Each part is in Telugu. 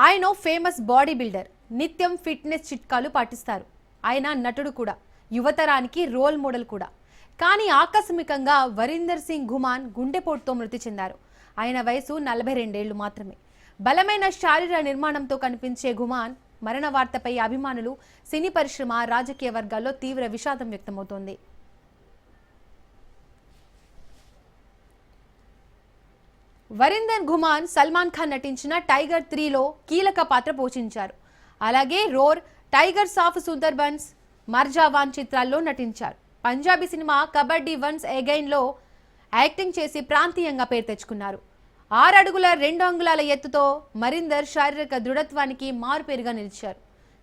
ఆయన ఫేమస్ బాడీ బిల్డర్ నిత్యం ఫిట్నెస్ చిట్కాలు పాటిస్తారు. ఆయన నటుడు కూడా. యువతరానికి రోల్ మోడల్ కూడా. కానీ ఆకస్మికంగా వరీందర్ సింగ్ గుమాన్ గుండెపోటుతో మృతి చెందారు. ఆయన వయసు నలభై రెండేళ్ళు మాత్రమే. బలమైన శారీర నిర్మాణంతో కనిపించే గుమాన్ మరణ వార్తపై అభిమానులు సినీ పరిశ్రమ రాజకీయ వర్గాల్లో తీవ్ర విషాదం వ్యక్తమవుతోంది. వరిందర్ గుమాన్ సల్మాన్ ఖాన్ నటించిన టైగర్ త్రీలో కీలక పాత్ర పోషించారు. అలాగే రోర్ టైగర్ సాఫ్ సుందర్బన్స్ మర్జావాన్ చిత్రాల్లో నటించారు. పంజాబీ సినిమా కబడ్డీ వన్స్ అగైన్లో యాక్టింగ్ చేసి ప్రాంతీయంగా పేరు తెచ్చుకున్నారు. ఆరు అడుగుల రెండు అంగుళాల ఎత్తుతో మరిందర్ శారీరక దృఢత్వానికి మారుపేరుగా నిలిచారు.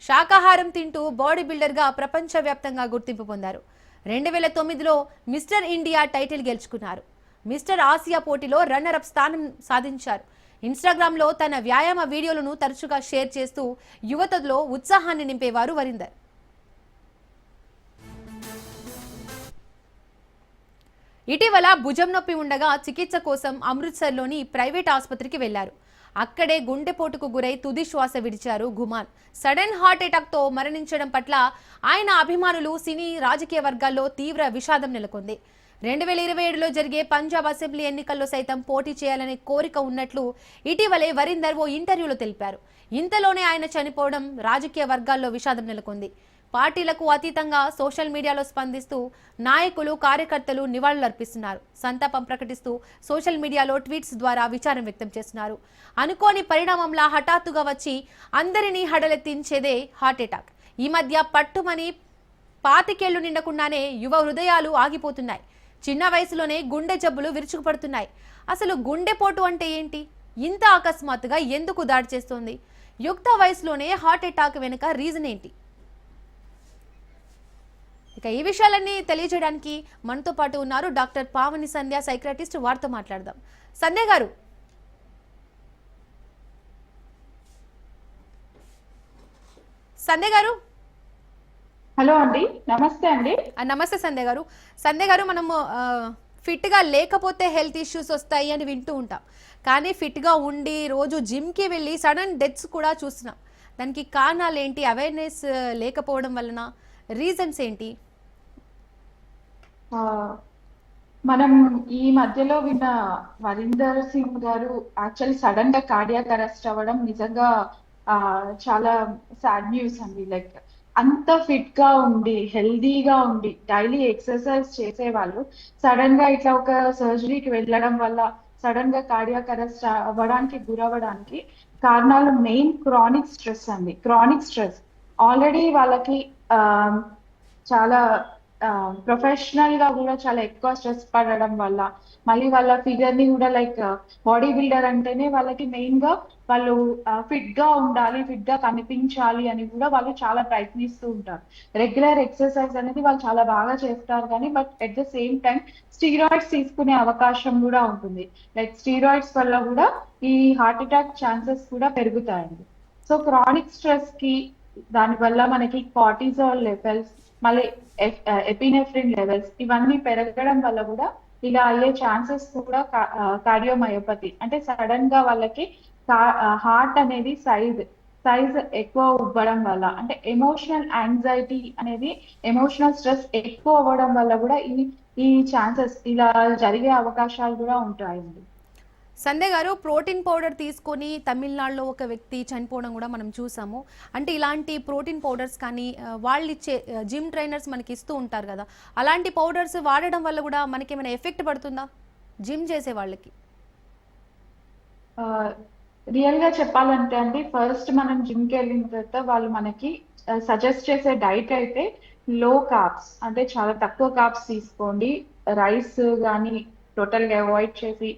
శాకాహారం తింటూ బాడీ బిల్డర్గా ప్రపంచవ్యాప్తంగా గుర్తింపు పొందారు. రెండు వేల తొమ్మిదిలో మిస్టర్ ఇండియా టైటిల్ గెలుచుకున్నారు. మిస్టర్ ఆసియా పోటీలో రన్నర్ అప్ స్థానం సాధించారు. ఇన్స్టాగ్రామ్లో తన వ్యాయామ వీడియోలను తరచుగా షేర్ చేస్తూ యువతలో ఉత్సాహాన్ని నింపేవారు వరిందర్. ఇటీవల భుజం నొప్పి ఉండగా చికిత్స కోసం అమృత్సర్లోని ప్రైవేట్ ఆసుపత్రికి వెళ్ళారు. అక్కడే గుండెపోటుకు గురై తుది శ్వాస విడిచారు గుమాన్. సడన్ హార్ట్ అటాక్తో మరణించడం పట్ల ఆయన అభిమానులు సినీ రాజకీయ వర్గాల్లో తీవ్ర విషాదం నెలకొంది. రెండు వేల ఇరవై ఏడులో జరిగే పంజాబ్ అసెంబ్లీ ఎన్నికల్లో సైతం పోటీ చేయాలనే కోరిక ఉన్నట్లు ఇటీవలే వరీందర్ ఓ ఇంటర్వ్యూలో తెలిపారు. ఇంతలోనే ఆయన చనిపోవడం రాజకీయ వర్గాల్లో విషాదం నెలకొంది. పార్టీలకు అతీతంగా సోషల్ మీడియాలో స్పందిస్తూ నాయకులు కార్యకర్తలు నివాళులర్పిస్తున్నారు. సంతాపం ప్రకటిస్తూ సోషల్ మీడియాలో ట్వీట్స్ ద్వారా విచారం వ్యక్తం చేస్తున్నారు. అనుకోని పరిణామంలా హఠాత్తుగా వచ్చి అందరినీ హడలెత్తించేదే హార్ట్ అటాక్. ఈ మధ్య పట్టుమని పాతికేళ్ళు నిండకుండానే యువ హృదయాలు ఆగిపోతున్నాయి. చిన్న వయసులోనే గుండె జబ్బులు విరుచుకుపడుతున్నాయి. అసలు గుండెపోటు అంటే ఏంటి? ఇంత అకస్మాత్తుగా ఎందుకు దాడి చేస్తోంది? యుక్త వయసులోనే హార్ట్ అటాక్ వెనుక రీజన్ ఏంటి? ఇక ఈ విషయాలన్నీ తెలియజేయడానికి మనతో పాటు ఉన్నారు డాక్టర్ పావని సంధ్య సైక్రటిస్ట్. వారితో మాట్లాడదాం. సంధ్య గారు. సంధ్య గారు? హలో అండి నమస్తే అండి. నమస్తే సంధ్య గారు. సంధ్య గారు మనము ఆ, ఫిట్గా లేకపోతే హెల్త్ ఇష్యూస్ వస్తాయి అని వింటూ ఉంటాం. కానీ ఫిట్గా ఉండి రోజు జిమ్కి వెళ్ళి సడన్ డెత్స్ కూడా చూస్తున్నాం. దానికి కారణాలు ఏంటి? అవేర్నెస్ లేకపోవడం వలన రీజన్స్ ఏంటి? మనం ఈ మధ్యలో విన్న వరీందర్ సింగ్ గారు యాక్చువల్ సడన్గా కార్డియాక్ అరెస్ట్ అవ్వడం నిజంగా చాలా సాడ్ న్యూస్ అండి. లైక్ అంత ఫిట్గా ఉండి హెల్దీగా ఉండి డైలీ ఎక్సర్సైజ్ చేసే వాళ్ళు సడన్గా ఇట్లా ఒక సర్జరీకి వెళ్ళడం వల్ల సడన్గా కార్డియాక్ అరెస్ట్ అవ్వడానికి గురవ్వడానికి కారణాలు మెయిన్ క్రానిక్ స్ట్రెస్ అండి. క్రానిక్ స్ట్రెస్ ఆల్రెడీ వాళ్ళకి చాలా ప్రొఫెషనల్గా కూడా చాలా ఎక్కువ స్ట్రెస్ పడడం వల్ల మళ్ళీ వాళ్ళ ఫిగర్ని కూడా లైక్ బాడీ బిల్డర్ అంటేనే వాళ్ళకి మెయిన్గా వాళ్ళు ఫిట్గా ఉండాలి ఫిట్గా కనిపించాలి అని కూడా వాళ్ళు చాలా ప్రయత్నిస్తూ ఉంటారు. రెగ్యులర్ ఎక్సర్సైజ్ అనేది వాళ్ళు చాలా బాగా చేస్తారు కానీ but at the same time steroids తీసుకునే అవకాశం కూడా ఉంటుంది. లైక్ స్టీరాయిడ్స్ వల్ల కూడా ఈ హార్ట్ అటాక్ ఛాన్సెస్ కూడా పెరుగుతాయండి. సో క్రానిక్ స్ట్రెస్కి దానివల్ల మనకి కార్టిజాల్ లెవెల్స్ మళ్ళీ ఎపినెఫ్రిన్ లెవెల్స్ ఇవన్నీ పెరగడం వల్ల కూడా ఇలా అయ్యే ఛాన్సెస్ కూడా కార్డియోమయోపతి అంటే సడన్గా వాళ్ళకి హార్ట్ అనేది సైజ్ సైజ్ ఎక్కువ ఇవ్వడం వల్ల అంటే ఎమోషనల్ యాంగ్జైటీ అనేది ఎమోషనల్ స్ట్రెస్ ఎక్కువ అవ్వడం వల్ల కూడా ఈ ఈ ఛాన్సెస్ ఇలా జరిగే అవకాశాలు కూడా ఉంటాయండి. సందే గారు ప్రోటీన్ పౌడర్ తీసుకొని తమిళనాడులో ఒక వ్యక్తి చనిపోవడం కూడా మనం చూసాము. అంటే ఇలాంటి ప్రోటీన్ పౌడర్స్ కానీ వాళ్ళు ఇచ్చే జిమ్ ట్రైనర్స్ మనకి ఇస్తూ ఉంటారు కదా. అలాంటి పౌడర్స్ వాడడం వల్ల కూడా మనకి ఏమైనా ఎఫెక్ట్ పడుతుందా? జిమ్ చేసే వాళ్ళకి. రియల్గా చెప్పాలంటే అండి ఫస్ట్ మనం జిమ్కి వెళ్ళిన తర్వాత వాళ్ళు మనకి సజెస్ట్ చేసే డైట్ అయితే లో కాప్స్. అంటే చాలా తక్కువ కాప్స్ తీసుకోండి. రైస్ కానీ టోటల్గా అవాయిడ్ చేసి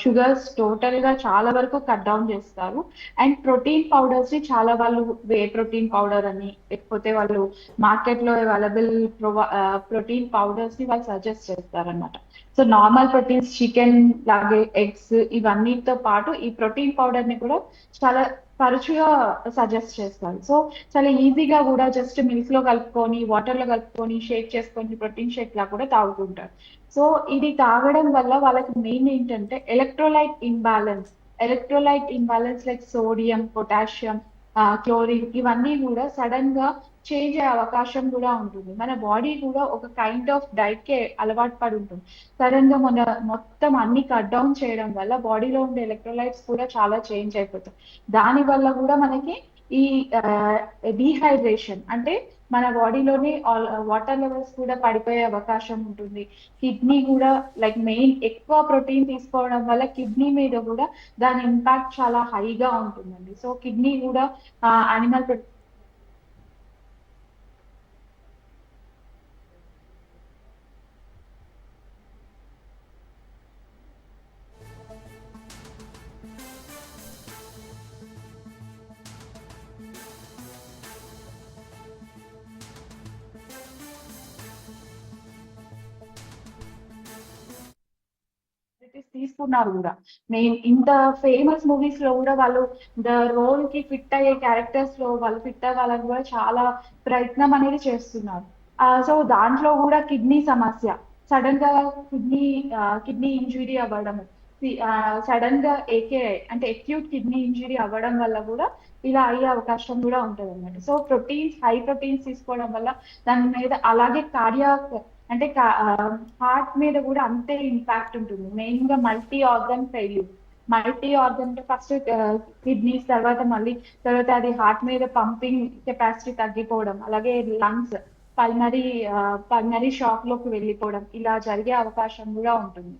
షుగర్స్ టోటల్గా చాలా వరకు కట్ డౌన్ చేస్తారు. అండ్ ప్రోటీన్ పౌడర్స్ని చాలా వాళ్ళు వే ప్రోటీన్ పౌడర్ అని లేకపోతే వాళ్ళు మార్కెట్లో అవైలబుల్ ప్రోటీన్ పౌడర్స్ని వాళ్ళు సజెస్ట్ చేస్తారన్నమాట. సో నార్మల్ ప్రోటీన్స్ చికెన్ లాగే ఎగ్స్ ఇవన్నీతో పాటు ఈ ప్రోటీన్ పౌడర్ని కూడా చాలా తరచుగా సజెస్ట్ చేస్తారు సో చాలా ఈజీగా కూడా జస్ట్ మిల్క్లో కలుపుకొని వాటర్లో కలుపుకొని షేక్ చేసుకొని ప్రోటీన్ షేక్ లా కూడా తాగుతుంటారు. సో ఇది తాగడం వల్ల వాళ్ళకి మెయిన్ ఏంటంటే electrolyte imbalance electrolyte imbalance like sodium potassium chlorine ఇవన్నీ కూడా సడన్గా చేంజ్ అయ్యే అవకాశం కూడా ఉంటుంది. మన బాడీ కూడా ఒక కైండ్ ఆఫ్ డైట్కి అలవాటు పడి ఉంటుంది. సడన్గా మన మొత్తం అన్ని కట్ డౌన్ చేయడం వల్ల బాడీలో ఉండే ఎలక్ట్రోలైట్స్ కూడా చాలా చేంజ్ అయిపోతాయి. దాని వల్ల కూడా మనకి ఈ డీహైడ్రేషన్ అంటే మన బాడీలోని వాటర్ లెవెల్స్ కూడా పడిపోయే అవకాశం ఉంటుంది. కిడ్నీ కూడా లైక్ మెయిన్ ఎక్కువ ప్రోటీన్ తీసుకోవడం వల్ల కిడ్నీ మీద కూడా దాని ఇంపాక్ట్ చాలా హైగా ఉంటుందండి. సో కిడ్నీ కూడా అనిమల్ తీసుకున్నారు కూడా. నేను ఇంత ఫేమస్ మూవీస్లో కూడా వాళ్ళు ద రోల్కి ఫిట్ అయ్యే క్యారెక్టర్స్లో వాళ్ళు ఫిట్ అవ్వాలని కూడా చాలా ప్రయత్నం అనేది చేస్తున్నారు. సో దాంట్లో కూడా కిడ్నీ సమస్య. సడన్గా కిడ్నీ కిడ్నీ ఇంజురీ అవ్వడం సడన్గా ఏకే అంటే అక్యూట్ కిడ్నీ ఇంజురీ అవ్వడం వల్ల కూడా ఇలా అయ్యే అవకాశం కూడా ఉంటుంది అనమాట సో ప్రోటీన్స్ హై ప్రోటీన్స్ తీసుకోవడం వల్ల దాని మీద అలాగే కార్డియాక్ అంటే హార్ట్ మీద కూడా అంతే ఇంపాక్ట్ ఉంటుంది. మెయిన్గా multi organ failure multi organ first kidneys తర్వాత మళ్ళీ తర్వాత అది హార్ట్ మీద పంపింగ్ కెపాసిటీ తగ్గిపోవడం అలాగే లంగ్స్ పల్మరీ పల్మరీ షాక్లోకి వెళ్ళిపోవడం ఇలా జరిగే అవకాశం కూడా ఉంటుంది.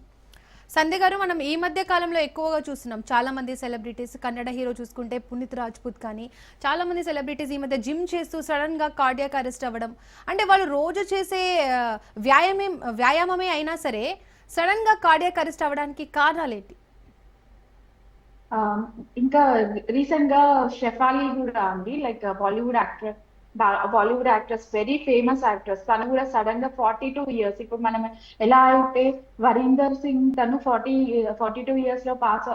సంధ్య గారు మనం ఈ మధ్య కాలంలో ఎక్కువగా చూస్తున్నాం. చాలా మంది సెలబ్రిటీస్ కన్నడ హీరో చూసుకుంటే పునీత్ రాజ్పూత్ కానీ చాలా మంది సెలబ్రిటీస్ ఈ మధ్య జిమ్ చేస్తూ సడన్గా కార్డియాక్ అరెస్ట్ అవ్వడం. అంటే వాళ్ళు రోజు చేసే వ్యాయామే వ్యాయామం వ్యాయామమే అయినా సరే సడన్గా కార్డియాక్ అరెస్ట్ అవ్వడానికి కారణాలు ఏంటి? ఇంకా రీసెంట్గా షెఫాలి కూడా అండి. Like Bollywood actor Bollywood actress very famous actress తను కూడా సడన్గా ఫార్టీ టూ ఇయర్స్ ఇప్పుడు మనం ఎలా అయితే వరీందర్ సింగ్ తను ఫార్టీ ఫార్టీ టూ ఇయర్స్లో పాస్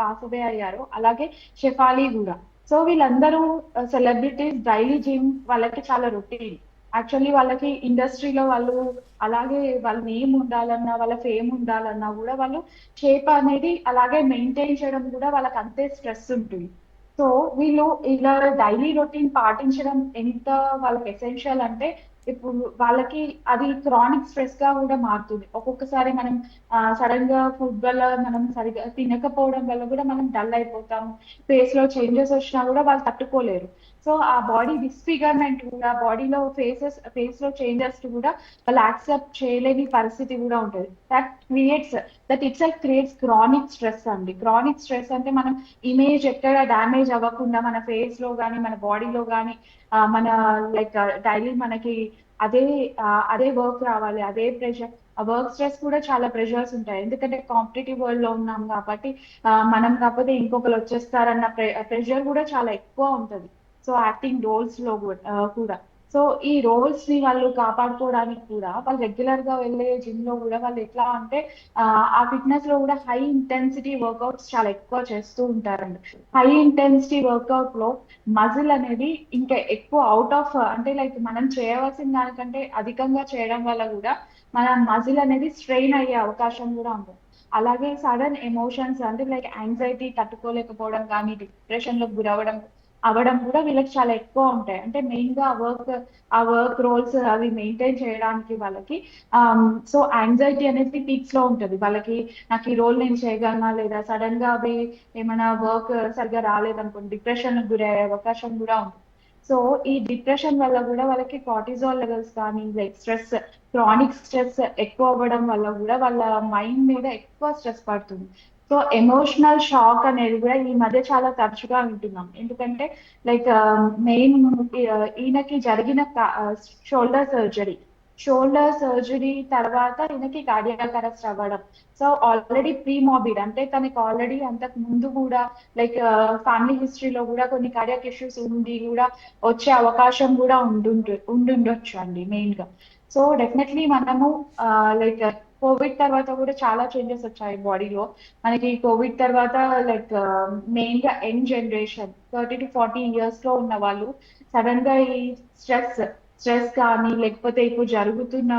పాస్ అవే అయ్యారు. అలాగే షెఫాలి కూడా. సో వీళ్ళందరూ సెలబ్రిటీస్ డైలీ జిమ్ వాళ్ళకి చాలా రొటీన్ యాక్చువల్లీ వాళ్ళకి ఇండస్ట్రీలో వాళ్ళు అలాగే వాళ్ళ నేమ్ ఉండాలన్నా వాళ్ళ ఫేమ్ ఉండాలన్నా కూడా వాళ్ళు షేప్ అనేది అలాగే మెయింటైన్ చేయడం కూడా వాళ్ళకి అంతే స్ట్రెస్ ఉంటుంది. సో వీళ్ళు ఇలా డైలీ రొటీన్ పాటించడం ఎంత వాళ్ళకి ఎసెన్షియల్ అంటే ఇప్పుడు వాళ్ళకి అది క్రానిక్ స్ట్రెస్గా కూడా మారుతుంది. ఒక్కొక్కసారి మనం సడన్గా ఫుడ్ వల్ల మనం సరిగా తినకపోవడం వల్ల కూడా మనం డల్ అయిపోతాము. ఫేస్లో చేంజెస్ వచ్చినా కూడా వాళ్ళు తట్టుకోలేరు. సో ఆ బాడీ డిస్ఫిగర్మెంట్ కూడా బాడీలో ఫేసెస్ ఫేస్లో చేంజెస్ కూడా వాళ్ళు యాక్సెప్ట్ చేయలేని పరిస్థితి కూడా ఉంటుంది. That creates that it's L creates chronic stress అండి. క్రానిక్ స్ట్రెస్ అంటే మనం ఇమేజ్ ఎక్కడ డ్యామేజ్ అవ్వకుండా మన ఫేస్లో కానీ మన బాడీలో కానీ మన లైక్ డైలీ మనకి అదే అదే వర్క్ రావాలి అదే ప్రెషర్ ఆ వర్క్ స్ట్రెస్ కూడా చాలా ప్రెషర్స్ ఉంటాయి. ఎందుకంటే కాంపిటేటివ్ వరల్డ్లో ఉన్నాం కాబట్టి మనం కాకపోతే ఇంకొకరు వచ్చేస్తారన్న ప్రెషర్ కూడా చాలా ఎక్కువ ఉంటది. సో యాక్టింగ్ రోల్స్లో కూడా సో ఈ రోల్స్ని వాళ్ళు కాపాడుకోవడానికి కూడా వాళ్ళు రెగ్యులర్గా వెళ్ళే జిమ్లో కూడా వాళ్ళు ఎట్లా అంటే ఆ, ఆ ఫిట్నెస్లో కూడా హై ఇంటెన్సిటీ వర్కౌట్స్ చాలా ఎక్కువ చేస్తూ ఉంటారండి. హై ఇంటెన్సిటీ వర్కౌట్లో మజిల్ అనేది ఇంకా ఎక్కువ అవుట్ ఆఫ్ అంటే లైక్ మనం చేయవలసిన దానికంటే అధికంగా చేయడం వల్ల కూడా మన మజిల్ అనేది స్ట్రెయిన్ అయ్యే అవకాశం కూడా ఉంటుంది అలాగే సడన్ ఎమోషన్స్ అంటే లైక్ యాంగ్జైటీ తట్టుకోలేకపోవడం కానీ డిప్రెషన్లో గురవడం అవ్వడం కూడా వీళ్ళకి చాలా ఎక్కువ ఉంటాయి. అంటే మెయిన్గా వర్క్ ఆ వర్క్ రోల్స్ అవి మెయింటైన్ చేయడానికి వాళ్ళకి um, సో యాంగ్జైటీ అనేది పీక్స్లో ఉంటది. వాళ్ళకి నాకు ఈ రోల్ నేను చేయగలనా లేదా? సడన్గా అవి ఏమైనా వర్క్ సరిగా రాలేదనుకోండి డిప్రెషన్ గురయ్యే అవకాశం కూడా ఉంది సో ఈ డిప్రెషన్ వల్ల కూడా వాళ్ళకి కార్టిజాల్ లెవెల్స్ కానీ లైక్ స్ట్రెస్ క్రానిక్ స్ట్రెస్ ఎక్కువ అవ్వడం వల్ల కూడా వాళ్ళ మైండ్ మీద ఎక్కువ స్ట్రెస్ పడుతుంది. సో ఎమోషనల్ షాక్ అనేది కూడా ఈ మధ్య చాలా తరచుగా వింటున్నాం. ఎందుకంటే లైక్ మెయిన్ um, uh, ఈయనకి జరిగిన షోల్డర్ సర్జరీ షోల్డర్ సర్జరీ తర్వాత ఈయనకి కార్డియాక్ అరెస్ట్ అవ్వడం. సో ఆల్రెడీ ప్రీ మోబిడ్ అంటే తనకి ఆల్రెడీ అంతకు ముందు కూడా లైక్ ఫ్యామిలీ హిస్టరీలో కూడా కొన్ని కార్డియాక్ ఇష్యూస్ ఉండి కూడా వచ్చే అవకాశం కూడా ఉండు ఉండుండొచ్చు అండి మెయిన్గా. సో డెఫినెట్లీ మనము uh, లైక్ కోవిడ్ తర్వాత కూడా చాలా చేంజెస్ వచ్చాయి బాడీలో మనకి కోవిడ్ తర్వాత లైక్ మెయిన్ uh, గా young generation thirty to forty ఇయర్స్లో ఉన్న వాళ్ళు సడన్గా ఈ స్ట్రెస్ స్ట్రెస్ కానీ లేకపోతే ఇప్పుడు జరుగుతున్న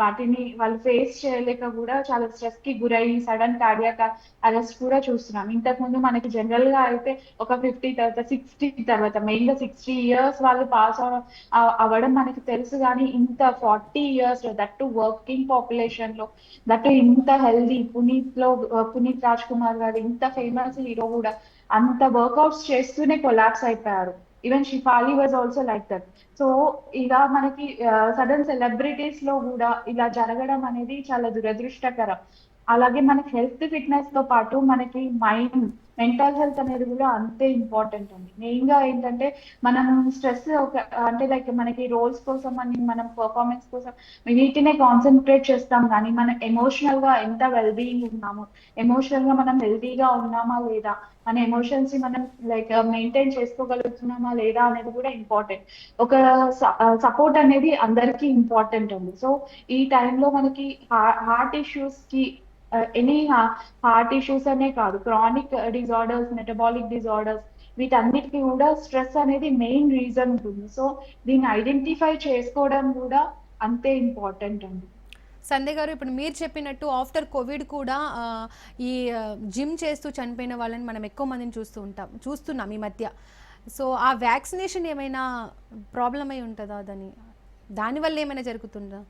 వాటిని వాళ్ళు ఫేస్ చేయలేక కూడా చాలా స్ట్రెస్కి గురయ్యి సడన్ కార్డియాక్ అరెస్ట్ కూడా చూస్తున్నాం. ఇంతకు ముందు మనకి జనరల్గా అయితే ఒక ఫిఫ్టీ తర్వాత సిక్స్టీ తర్వాత మెయిన్గా సిక్స్టీ ఇయర్స్ వాళ్ళు పాస్ అవ్వడం మనకి తెలుసు కానీ ఇంత ఫార్టీ ఇయర్స్లో దట్టు వర్కింగ్ పాపులేషన్లో దట్టు ఇంత హెల్దీ పునీత్లో పునీత్ రాజ్ కుమార్ గారు ఇంత ఫేమస్ హీరో కూడా అంత వర్కౌట్స్ చేస్తూనే కొలాప్స్ అయిపోయారు. Even Shefali was also like that so ఇలా మనకి సడన్ సెలబ్రిటీస్లో కూడా ఇలా జరగడం అనేది చాలా దురదృష్టకరం. అలాగే మనకి హెల్త్ ఫిట్నెస్తో పాటు మనకి మైండ్ మెంటల్ హెల్త్ అనేది కూడా అంతే ఇంపార్టెంట్ అండి. మెయిన్గా ఏంటంటే మనం స్ట్రెస్ ఒక అంటే లైక్ మనకి రోల్స్ కోసం అని మనం పర్ఫార్మెన్స్ కోసం వీటినే కాన్సన్ట్రేట్ చేస్తాం కానీ మనం ఎమోషనల్గా ఎంత వెల్ బీయింగ్ ఉన్నాము ఎమోషనల్గా మనం హెల్దీగా ఉన్నామా లేదా మన ఎమోషన్స్ని మనం లైక్ మెయింటైన్ చేసుకోగలుగుతున్నామా లేదా అనేది కూడా ఇంపార్టెంట్ ఒక సపోర్ట్ అనేది అందరికీ ఇంపార్టెంట్ అండి. సో ఈ టైంలో మనకి హార్ట్ ఇష్యూస్కి ఎనీ హార్ట్ ఇష్యూస్ అనే కాదు. క్రానిక్ డిజార్డర్స్ మెటబాలిక్ డిజార్డర్స్ వీటన్నిటికీ కూడా స్ట్రెస్ అనేది మెయిన్ రీజన్ ఉంటుంది. సో దీన్ని ఐడెంటిఫై చేసుకోవడం కూడా అంతే ఇంపార్టెంట్ అండి. సందే గారు ఇప్పుడు మీరు చెప్పినట్టు ఆఫ్టర్ కోవిడ్ కూడా ఈ జిమ్ చేస్తూ చనిపోయిన వాళ్ళని మనం ఎక్కువ మందిని చూస్తూ ఉంటాం చూస్తున్నాం ఈ మధ్య. సో ఆ వ్యాక్సినేషన్ ఏమైనా ప్రాబ్లం అయి ఉంటుందా దాని? దానివల్ల ఏమైనా జరుగుతుందా?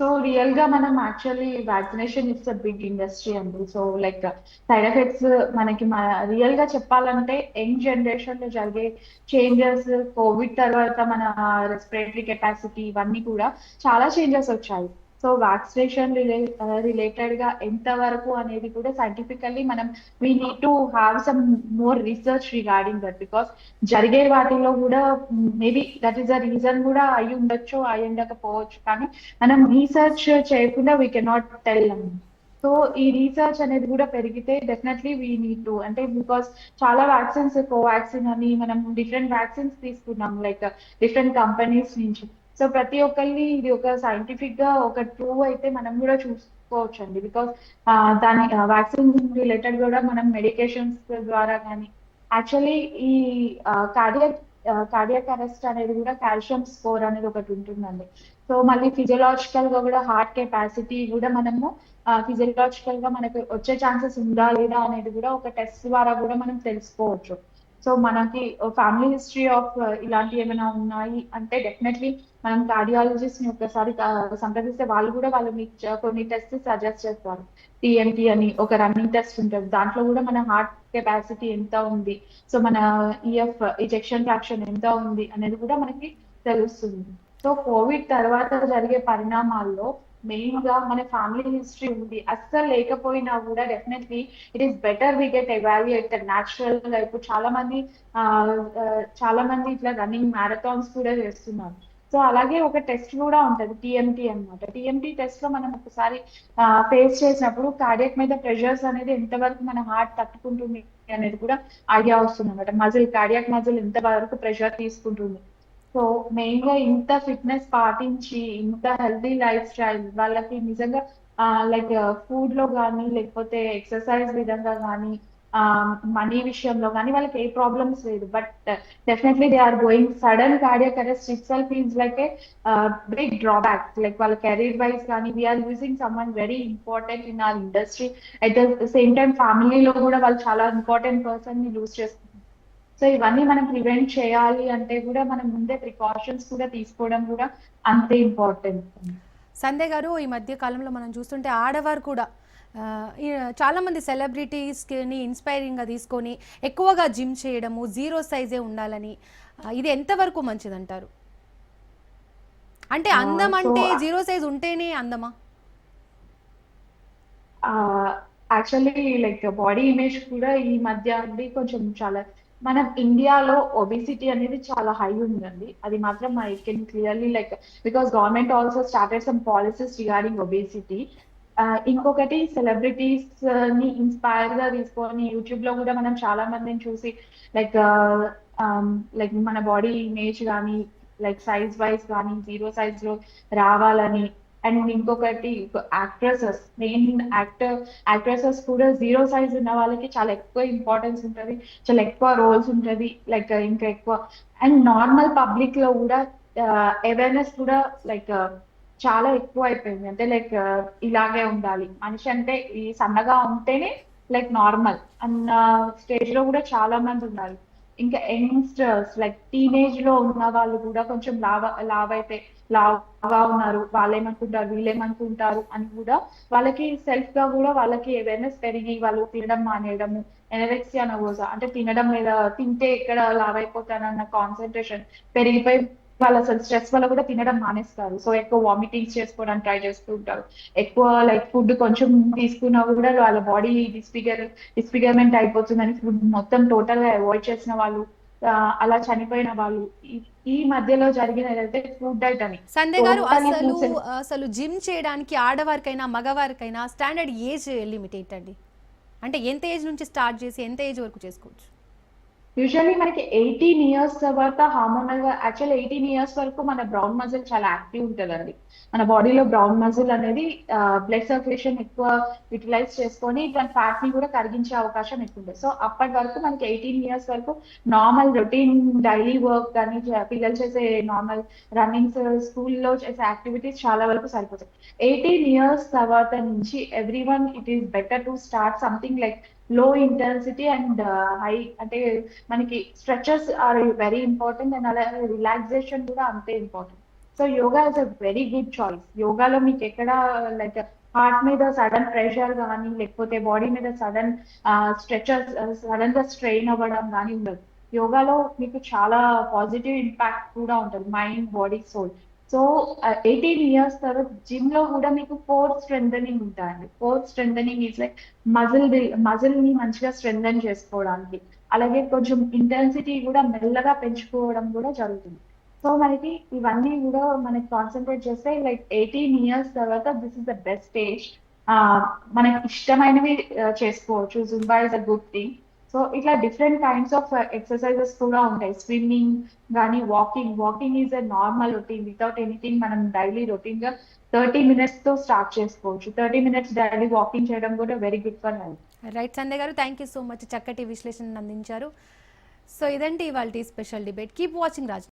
సో రియల్గా మనం actually vaccination it's a big industry అండి. సో లైక్ సైడ్ ఎఫెక్ట్స్ మనకి రియల్గా చెప్పాలంటే యంగ్ జనరేషన్లో జరిగే చేంజెస్ కోవిడ్ తర్వాత మన రెస్పిరేటరీ కెపాసిటీ ఇవన్నీ కూడా చాలా చేంజెస్ వచ్చాయి. సో వ్యాక్సినేషన్ రిలేటెడ్ uh, గా ఎంత వరకు అనేది కూడా సైంటిఫికల్లీ మనం we need to have some more research regarding that because జరిగే వాటిలో కూడా maybe that is a reason కూడా అయి ఉండొచ్చు అయి ఉండకపోవచ్చు. కానీ మనం రీసెర్చ్ చేయకుండా వీ కెనాట్ టెల్ సో ఈ రీసెర్చ్ అనేది కూడా పెరిగితే డెఫినెట్లీ వీ నీడ్ టు అంటే బికాస్ చాలా వ్యాక్సిన్స్ కోవాక్సిన్ అని మనం డిఫరెంట్ వ్యాక్సిన్స్ తీసుకున్నాం. లైక్ డిఫరెంట్ కంపెనీస్ నుంచి. సో ప్రతి ఒక్కరిని ఇది ఒక సైంటిఫిక్గా ఒక ట్రూ అయితే మనం కూడా చూసుకోవచ్చు అండి బికాస్ దాని వ్యాక్సిన్ రిలేటెడ్ కూడా మనం మెడికేషన్స్ ద్వారా కానీ యాక్చువల్లీ ఈ కార్డియక్ కార్డియక్ అరెస్ట్ అనేది కూడా కాల్షియం స్కోర్ అనేది ఒకటి ఉంటుందండి. సో మళ్ళీ ఫిజియలాజికల్గా కూడా హార్ట్ కెపాసిటీ కూడా మనము ఫిజియలాజికల్గా మనకు వచ్చే ఛాన్సెస్ ఉందా లేదా అనేది కూడా ఒక టెస్ట్ ద్వారా కూడా మనం తెలుసుకోవచ్చు. సో మనకి ఫ్యామిలీ హిస్టరీ ఆఫ్ ఇలాంటి ఏమైనా ఉన్నాయి? అంటే డెఫినెట్లీ మనం కార్డియాలజిస్ట్ని ఒకసారి సంప్రదిస్తే వాళ్ళు కూడా వాళ్ళు మీకు కొన్ని టెస్ట్ సజెస్ట్ చేస్తారు. టిఎంటి అని ఒక రన్నింగ్ టెస్ట్ ఉంటుంది. దాంట్లో కూడా మన హార్ట్ కెపాసిటీ ఎంత ఉంది? సో మన ఈఎఫ్ ఇజెక్షన్ ఫ్రాక్షన్ ఎంత ఉంది? అనేది కూడా మనకి తెలుస్తుంది. సో కోవిడ్ తర్వాత జరిగే పరిణామాల్లో మెయిన్గా మన ఫ్యామిలీ హిస్టరీ ఉంది. అస్సలు లేకపోయినా కూడా definitely it is better we get evaluated న్యాచురల్గా. ఇప్పుడు చాలా మంది ఆ, చాలా మంది ఇట్లా రన్నింగ్ మ్యారథాన్స్ కూడా చేస్తున్నారు. సో అలాగే ఒక టెస్ట్ కూడా ఉంటది టిఎంటి అన్నమాట. టిఎంటి టెస్ట్లో మనం ఒకసారి ఫేస్ చేసినప్పుడు కార్డియక్ మీద ప్రెషర్స్ అనేది ఎంతవరకు మన హార్ట్ తట్టుకుంటుంది అనేది కూడా ఐడియా వస్తుంది అనమాట మజిల్ కార్డియాక్ మజిల్ ఎంత వరకు ప్రెషర్ తీసుకుంటుంది. సో మెయిన్గా ఇంత ఫిట్నెస్ పాటించి ఇంత హెల్దీ లైఫ్ స్టైల్ వాళ్ళకి నిజంగా లైక్ ఫుడ్లో కానీ లేకపోతే ఎక్సర్సైజ్ విధంగా కానీ మనీ విషయంలో కానీ వాళ్ళకి ఏ ప్రాబ్లమ్స్ లేదు. But definitely they are going sudden cardiac arrest itself is like a big drawback. Like వాళ్ళ కెరీర్ వైజ్ కానీ we're using some one very important in our industry at the same time ఫ్యామిలీలో కూడా వాళ్ళు చాలా ఇంపార్టెంట్ పర్సన్ని లూజ్ చేస్తున్నారు సో ఇవన్నీ మనం ప్రివెంట్ చేయాలి అంటే కూడా మనం ముందే ప్రికాషన్స్ కూడా తీసుకోవడం కూడా అంతే ఇంపార్టెంట్ సందే గారు ఈ మధ్య కాలంలో మనం చూస్తుంటే ఆడవారు కూడా ఆ, ఈ చాలా మంది సెలబ్రిటీస్ని ఇన్స్పైరింగ్గా తీసుకొని ఎక్కువగా జిమ్ చేయడము జీరో సైజే ఉండాలని ఇది ఎంతవరకు మంచిదంటారు? అంటే అందం అంటే జీరో సైజ్ ఉంటేనే అందమా? యాక్చువల్లీ లైక్ బాడీ ఇమేజ్ కూడా ఈ మధ్య అండి కొంచెం చాలా మనం ఇండియాలో ఒబిసిటీ అనేది చాలా హై ఉందండి. అది మాత్రం I can clearly like because government also started some policies regarding obesity ఇంకొకటి సెలబ్రిటీస్ uh, ని ఇన్స్పైర్గా తీసుకొని యూట్యూబ్లో కూడా మనం చాలా మందిని చూసి లైక్ లైక్ uh, um, మన బాడీ ఇమేజ్ కానీ లైక్ సైజ్ వైజ్ కానీ జీరో సైజ్లో రావాలని అండ్ ఇంకొకటి యాక్ట్రెసెస్ మెయిన్ యాక్టర్ యాక్ట్రెసెస్ కూడా జీరో సైజ్ ఉన్న వాళ్ళకి చాలా ఎక్కువ ఇంపార్టెన్స్ ఉంటది చాలా ఎక్కువ రోల్స్ ఉంటది లైక్ ఇంకా ఎక్కువ. అండ్ నార్మల్ పబ్లిక్లో కూడా అవేర్నెస్ కూడా లైక్ చాలా ఎక్కువ అయిపోయింది. అంటే లైక్ ఇలాగే ఉండాలి. మనిషి అంటే ఈ సన్నగా ఉంటేనే లైక్ నార్మల్ అన్న స్టేజ్లో కూడా చాలా మంది ఉన్నారు. ఇంకా యంగ్స్టర్స్ లైక్ టీనేజ్లో ఉన్న వాళ్ళు కూడా కొంచెం లావ లావ్ అయితే లావుగా ఉన్నారు. వాళ్ళు ఏమనుకుంటారు వీళ్ళు ఏమనుకుంటారు అని కూడా వాళ్ళకి సెల్ఫ్గా కూడా వాళ్ళకి అవేర్నెస్ పెరిగి వాళ్ళు తినడం మానేయడము ఎనరెక్సియా నవోజా అంటే తినడం మీద తింటే ఎక్కడ లావ్ అయిపోతానన్న కాన్సన్ట్రేషన్ పెరిగిపోయి వాళ్ళు అసలు స్ట్రెస్ వల్ల కూడా తినడం మానేస్తారు. సో ఎక్కువ వామిటింగ్స్ చేసుకోవడానికి ట్రై చేస్తూ ఉంటారు. ఎక్కువ లైక్ ఫుడ్ కొంచెం తీసుకున్నా కూడా వాళ్ళ బాడీ డిస్ఫిగర్ డిస్ఫిగర్మెంట్ అయిపోతుందని ఫుడ్ మొత్తం టోటల్గా అవాయిడ్ చేసిన వాళ్ళు అలా చనిపోయిన వాళ్ళు ఈ- మధ్యలో జరిగిన ఏదైతే ఫుడ్ డైట్ అని సంధ్య గారు అసలు అసలు జిమ్ చేయడానికి ఆడవారికైనా మగవారికైనా స్టాండర్డ్ ఏజ్ లిమిట్ ఏంటండి? అంటే ఎంత ఏజ్ నుంచి స్టార్ట్ చేసి ఎంత ఏజ్ వరకు చేసుకోవచ్చు? యూజువల్లీ మనకి ఎయిటీన్ ఇయర్స్ తర్వాత హార్మోనల్గా యాక్చువల్ ఎయిటీన్ ఇయర్స్ వరకు మన బ్రౌన్ మజిల్ చాలా యాక్టివ్ ఉంటుందండి. మన బాడీలో బ్రౌన్ మజిల్ అనేది బ్లడ్ సర్క్యులేషన్ ఎక్కువ యూటిలైజ్ చేసుకొని దాని ఫ్యాట్ని కూడా కరిగించే అవకాశం ఎక్కువ ఉంటుంది. సో అప్పటి వరకు మనకి ఎయిటీన్ ఇయర్స్ వరకు నార్మల్ రొటీన్ డైలీ వర్క్ కానీ పిల్లలు చేసే నార్మల్ రన్నింగ్స్ స్కూల్లో చేసే యాక్టివిటీస్ చాలా వరకు సరిపోతాయి. ఎయిటీన్ ఇయర్స్ తర్వాత నుంచి every one it is better to start something like low intensity and high అంటే మనకి stretches are very important and అలాగే రిలాక్సేషన్ కూడా అంతే important so yoga is a very good choice యోగాలో మీకు ఎక్కడ లైక్ హార్ట్ మీద సడన్ ప్రెషర్ కానీ లేకపోతే బాడీ మీద సడన్ స్ట్రెచెస్ సడన్గా స్ట్రెయిన్ అవ్వడం కానీ ఉండదు. యోగాలో మీకు చాలా పాజిటివ్ ఇంపాక్ట్ కూడా ఉంటుంది mind body soul so eighteen years తర్వాత జిమ్లో కూడా మీకు ఫోర్ స్ట్రెంగ్ ఉంటాయండి ఫోర్ స్ట్రెంగ్ ఈజ్ లైక్ మజిల్ మజిల్ని మంచిగా స్ట్రెంగ్ చేసుకోవడానికి. అలాగే కొంచెం ఇంటెన్సిటీ కూడా మెల్లగా పెంచుకోవడం కూడా జరుగుతుంది. సో మనకి ఇవన్నీ కూడా మనకి కాన్సన్ట్రేట్ చేస్తే లైక్ ఎయిటీన్ ఇయర్స్ తర్వాత this is the best age మనకి ఇష్టమైనవి uh, చేసుకోవచ్చు. Zumba is a good thing so ఇట్లా డిఫరెంట్ కైండ్స్ ఆఫ్ ఎక్సర్సైజెస్ కూడా ఉంటాయి. స్విమ్మింగ్ కానీ walking walking is a normal routine without anything మనం డైలీ రొటీన్గా థర్టీ మినిట్స్తో స్టార్ట్ చేసుకోవచ్చు. థర్టీ మినిట్స్ డైలీ వాకింగ్ చేయడం కూడా very good for health right Sande గారు థ్యాంక్ యూ సో మచ్ చక్కటి విశ్లేషణ అందించారు. సో ఇదండి ఇవాళ special debate keep watching Raj